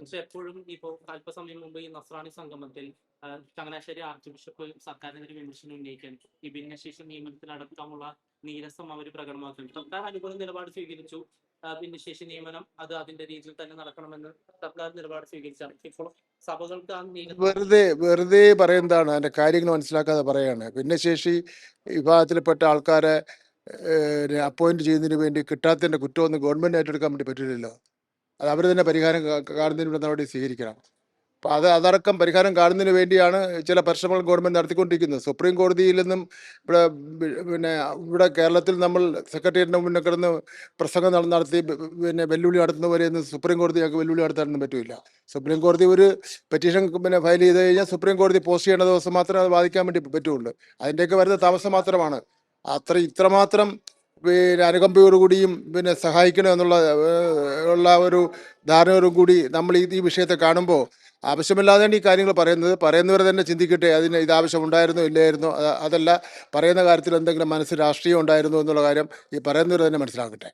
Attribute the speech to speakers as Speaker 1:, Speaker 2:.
Speaker 1: പക്ഷെ എപ്പോഴും ഇപ്പോൾ അല്പസമയം മുമ്പ് ഈ നസ്രാണി സംഗമത്തിൽ ചങ്ങനാശ്ശേരി ആർച്ച് ബിഷപ്പ് സർക്കാരിനെതിരെ വിമർശനം ഉന്നയിക്കാൻ ഈ ഭിന്നശേഷി നിയമനത്തിലടക്കമുള്ള നീരസം അവർ പ്രകടമാക്കുന്നു സർക്കാർ അനുകൂല നിലപാട് സ്വീകരിച്ചു. ഭിന്നശേഷി നിയമനം അത് അതിന്റെ രീതിയിൽ തന്നെ നടക്കണമെന്ന് സർക്കാർ നിലപാട് സ്വീകരിച്ചാണ്. ഇപ്പോൾ സഭകൾക്ക് ആ നീ
Speaker 2: വെറുതെ വെറുതെ പറയുന്നതാണ്. അതിന്റെ കാര്യങ്ങൾ മനസ്സിലാക്കാതെ പറയാണ്. ഭിന്നശേഷി വിഭാഗത്തിൽപ്പെട്ട ആൾക്കാരെ അപ്പോയിന്റ് ചെയ്യുന്നതിന് വേണ്ടി കിട്ടാത്തതിന്റെ കുറ്റമൊന്നും ഗവൺമെന്റ് ഏറ്റെടുക്കാൻ വേണ്ടി പറ്റില്ലല്ലോ. അത് അവർ തന്നെ പരിഹാരം കാണുന്നതിനുള്ള നടപടി സ്വീകരിക്കണം. അപ്പോൾ അത് അതടക്കം പരിഹാരം കാണുന്നതിന് വേണ്ടിയാണ് ചില പരിശ്രമങ്ങൾ ഗവൺമെന്റ് നടത്തിക്കൊണ്ടിരിക്കുന്നത്. സുപ്രീം കോടതിയിൽ നിന്നും ഇവിടെ പിന്നെ ഇവിടെ കേരളത്തിൽ നമ്മൾ സെക്രട്ടേറിയറ്റിന് മുന്നേ കിടന്ന് പ്രസംഗം നടത്തി പിന്നെ വെല്ലുവിളി നടത്തുന്നവരെയൊന്നും സുപ്രീം കോടതി ഞങ്ങൾക്ക് വെല്ലുവിളി നടത്താനൊന്നും പറ്റില്ല സുപ്രീം കോടതി ഒരു പെറ്റീഷൻ പിന്നെ ഫയൽ ചെയ്ത് കഴിഞ്ഞാൽ സുപ്രീം കോടതി പോസ്റ്റ് ചെയ്യേണ്ട ദിവസം മാത്രമേ അത് ബാധിക്കാൻ വേണ്ടി പറ്റുള്ളൂ. അതിന്റെയൊക്കെ വരുന്ന താമസം മാത്രമാണ്. അത്ര ഇത്രമാത്രം പിന്നെ അനുകമ്പയോടുകൂടിയും പിന്നെ സഹായിക്കണമെന്നുള്ള ഉള്ള ഒരു ധാരണയോടും കൂടി നമ്മൾ ഈ ഈ വിഷയത്തെ കാണുമ്പോൾ ആവശ്യമില്ലാതെയാണ് ഈ കാര്യങ്ങൾ പറയുന്നത് പറയുന്നവർ തന്നെ ചിന്തിക്കട്ടെ അതിന് ഇത് ആവശ്യമുണ്ടായിരുന്നോ ഇല്ലായിരുന്നോ അതല്ല പറയുന്ന കാര്യത്തിൽ എന്തെങ്കിലും മനസ്സ് രാഷ്ട്രീയം ഉണ്ടായിരുന്നോ എന്നുള്ള കാര്യം ഈ പറയുന്നവർ തന്നെ മനസ്സിലാക്കട്ടെ.